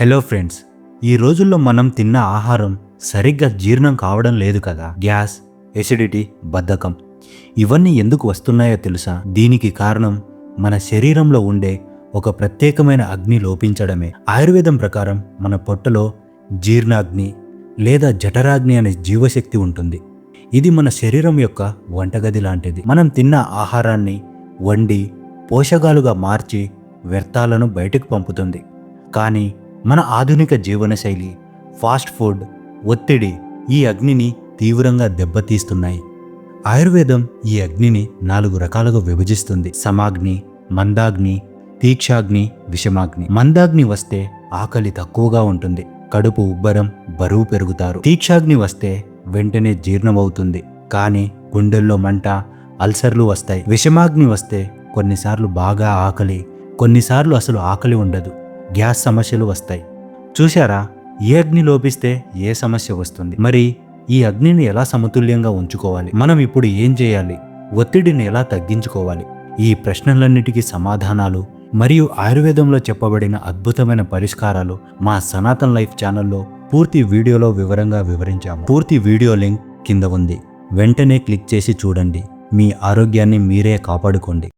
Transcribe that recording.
Hello friends ఈ రోజుల్లో మనం తిన్న ఆహారం సరిగ్గా జీర్ణం కావడం లేదు కదా. గ్యాస్ ఎసిడిటీ బద్ధకం ఇవన్నీ ఎందుకు వస్తున్నాయో తెలుసా? దీనికి కారణం మన శరీరంలో ఉండే ఒక ప్రత్యేకమైన అగ్ని లోపించడమే. ఆయుర్వేదం ప్రకారం మన పొట్టలో జీర్ణాగ్ని లేదా జఠరాగ్ని అనే జీవశక్తి ఉంటుంది. ఇది మన శరీరం యొక్క వంటగది లాంటిది. మనం తిన్న ఆహారాన్ని వండి పోషకాలుగా మార్చి వ్యర్థాలను బయటకు పంపుతుంది. కానీ మన ఆధునిక జీవనశైలి ఫాస్ట్ ఫుడ్ ఒత్తిడి ఈ అగ్నిని తీవ్రంగా దెబ్బతీస్తున్నాయి. ఆయుర్వేదం ఈ అగ్నిని నాలుగు రకాలుగా విభజిస్తుంది. సమాగ్ని మందాగ్ని తీక్షాగ్ని విషమాగ్ని. మందాగ్ని వస్తే ఆకలి తక్కువగా ఉంటుంది. కడుపు ఉబ్బరం బరువు పెరుగుతారు. తీక్షాగ్ని వస్తే వెంటనే జీర్ణమవుతుంది. కానీ గుండెల్లో మంట అల్సర్లు వస్తాయి. విషమాగ్ని వస్తే కొన్నిసార్లు బాగా ఆకలి కొన్నిసార్లు అసలు ఆకలి ఉండదు. గ్యాస్ సమస్యలు వస్తాయి. చూశారా? ఏ అగ్ని లోపిస్తే ఏ సమస్య వస్తుంది? మరి ఈ అగ్నిని ఎలా సమతుల్యంగా ఉంచుకోవాలి? మనం ఇప్పుడు ఏం చేయాలి? ఒత్తిడిని ఎలా తగ్గించుకోవాలి? ఈ ప్రశ్నలన్నిటికీ సమాధానాలు మరియు ఆయుర్వేదంలో చెప్పబడిన అద్భుతమైన పరిష్కారాలు మా సనాతన్ లైఫ్ ఛానల్లో పూర్తి వీడియోలో వివరంగా వివరించాము. పూర్తి వీడియో లింక్ కింద ఉంది. వెంటనే క్లిక్ చేసి చూడండి. మీ ఆరోగ్యాన్ని మీరే కాపాడుకోండి.